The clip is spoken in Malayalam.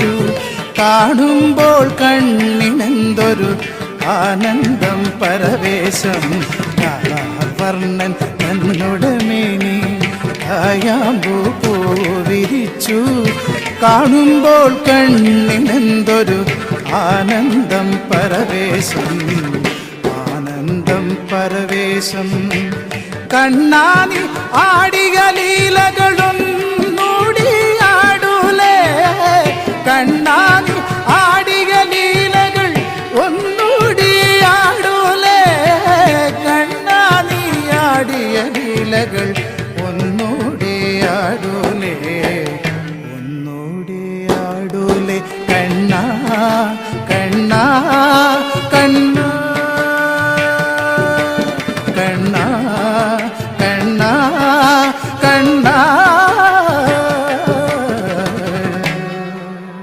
വിരിച്ചു കാണുമ്പോൾ കണ്ണിനെന്തൊരു ആനന്ദം പരവേശം. വർണൻ തന്നുടമേനി കായാമ്പൂ പൂ വിരിച്ചു. കാണുമ്പോൾ കണ്ണിനെന്തൊരു ആനന്ദം പരവേശം. ആനന്ദം പരവേശം. കണ്ണാനി ആടിയ കണ്ണാതി ആടിക ലീലകൾ. ഒന്നുകൂടി ആടൂലേ നീ ആടിയ ലീലകൾ. ഒന്നുകൂടി ആടൂലേ ഒന്നുകൂടി ആടൂലേ കണ്ണാ കണ്ണാ കണ്ണാ കണ്ണാ കണ്ണാ.